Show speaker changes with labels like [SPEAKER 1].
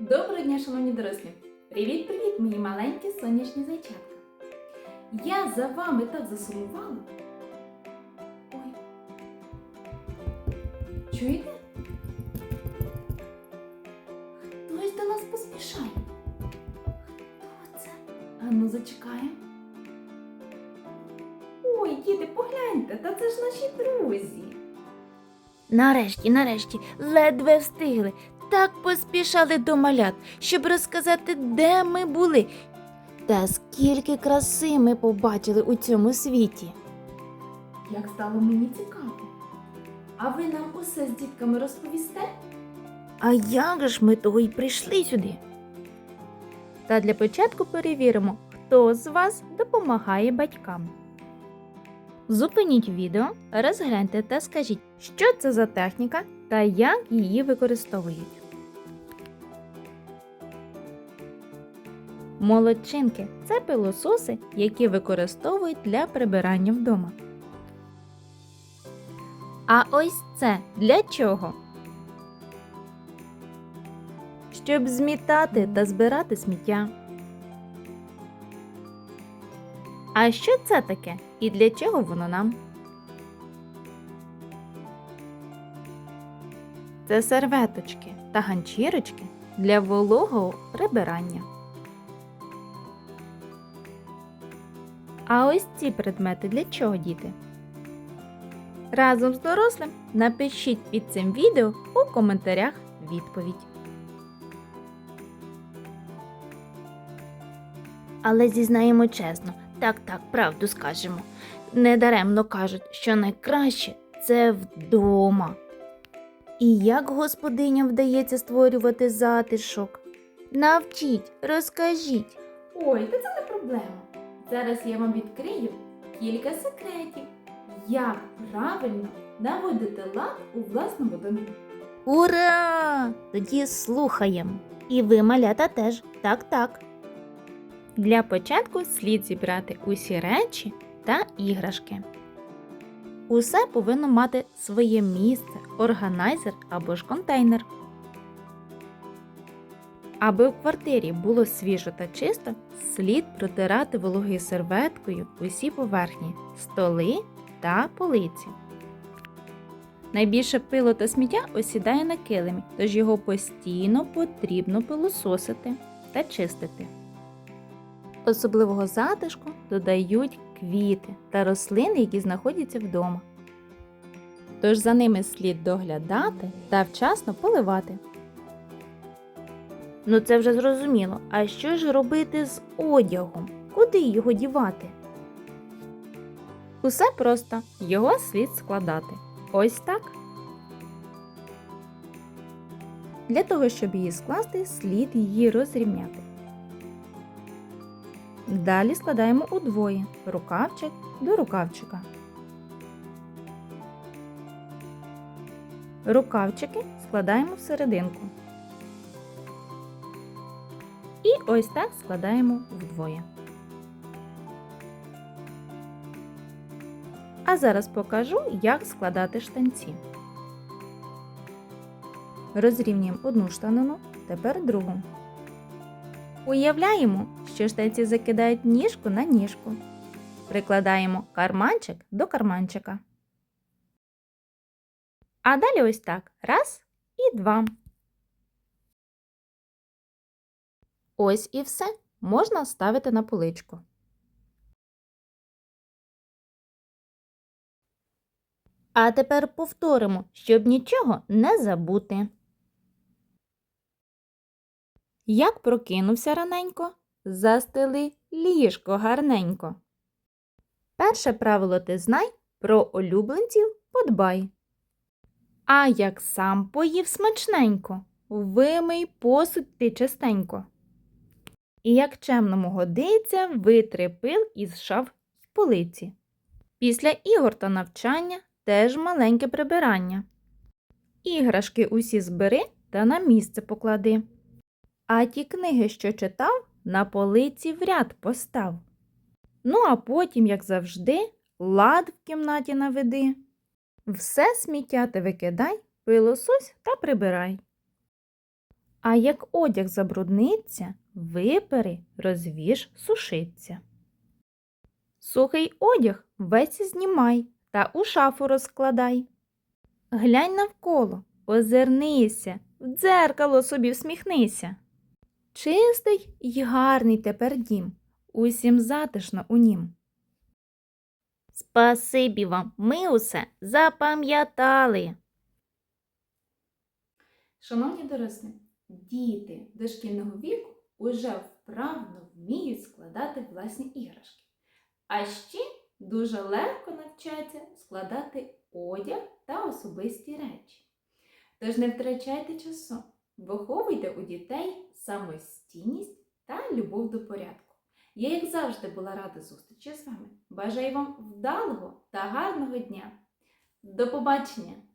[SPEAKER 1] Доброго дня, шановні дорослі! Привіт-привіт, мої маленькі сонячні зайчатка! Я за вами так засумувала. Ой. Чуєте? Хтось до нас поспішає. Хто це? А ну зачекаємо. Ой, діти, погляньте, та це ж наші друзі.
[SPEAKER 2] Нарешті, нарешті, ледве встигли. Так поспішали до малят, щоб розказати, де ми були. Та скільки краси ми побачили у цьому світі.
[SPEAKER 1] Як стало мені цікаво. А ви нам усе з дітками розповісте?
[SPEAKER 2] А як же ж ми того й прийшли сюди? Та для початку перевіримо, хто з вас допомагає батькам. Зупиніть відео, розгляньте та скажіть, що це за техніка та як її використовують. Молодчинки це пилососи, які використовують для прибирання вдома. А ось це для чого? Щоб змітати та збирати сміття. А що це таке і для чого воно нам? Це серветочки та ганчірочки для вологого прибирання. А ось ці предмети для чого, діти? Разом з дорослим напишіть під цим відео у коментарях відповідь. Але зізнаємо чесно, так, так, правду скажемо. Недаремно кажуть, що найкраще це вдома. І як господиням вдається створювати затишок? Навчіть, розкажіть.
[SPEAKER 1] Ой, та це не проблема. Зараз я вам відкрию кілька секретів, як правильно наводити лад у власному домі.
[SPEAKER 2] Ура! Тоді слухаємо. І ви, малята, теж. Так, так. Для початку слід зібрати усі речі та іграшки. Усе повинно мати своє місце, органайзер або ж контейнер. Аби в квартирі було свіжо та чисто, слід протирати вологою серветкою усі поверхні, столи та полиці. Найбільше пило та сміття осідає на килимі, тож його постійно потрібно пилососити та чистити. Особливого затишку додають квіти та рослини, які знаходяться вдома. Тож за ними слід доглядати та вчасно поливати. Ну це вже зрозуміло. А що ж робити з одягом? Куди його дівати? Усе просто його слід складати. Ось так. Для того, щоб її скласти, слід її розрівняти. Далі складаємо удвоє рукавчик до рукавчика. Рукавчики складаємо в серединку. І ось так складаємо вдвоє. А зараз покажу, як складати штанці. Розрівнюємо одну штанину, тепер другу. Уявляємо, що штанці закидають ніжку на ніжку. Прикладаємо карманчик до карманчика. А далі ось так. Раз і два. Ось і все. Можна ставити на поличку. А тепер повторимо, щоб нічого не забути. Як прокинувся раненько, застели ліжко гарненько. Перше правило ти знай, про улюбленців подбай. А як сам поїв смачненько, вимий посуд ти частенько. І як чемному годиться, витри пил із шаф й полиці. Після ігор та навчання теж маленьке прибирання. Іграшки усі збери та на місце поклади. А ті книги, що читав, на полиці в ряд постав. Ну, а потім, як завжди, лад в кімнаті наведи. Все сміття ти викидай, пилосось та прибирай. А як одяг забрудниться, випери, розвіж, сушиться. Сухий одяг весь знімай та у шафу розкладай. Глянь навколо, озирнися, в дзеркало собі всміхнися. Чистий й гарний тепер дім, усім затишно у нім. Спасибі вам, ми усе запам'ятали.
[SPEAKER 1] Шановні дорослі, діти дошкільного віку уже вправно вміють складати власні іграшки. А ще дуже легко навчаться складати одяг та особисті речі. Тож не втрачайте часу, виховуйте у дітей самостійність та любов до порядку. Я, як завжди, була рада зустрічі з вами. Бажаю вам вдалого та гарного дня. До побачення!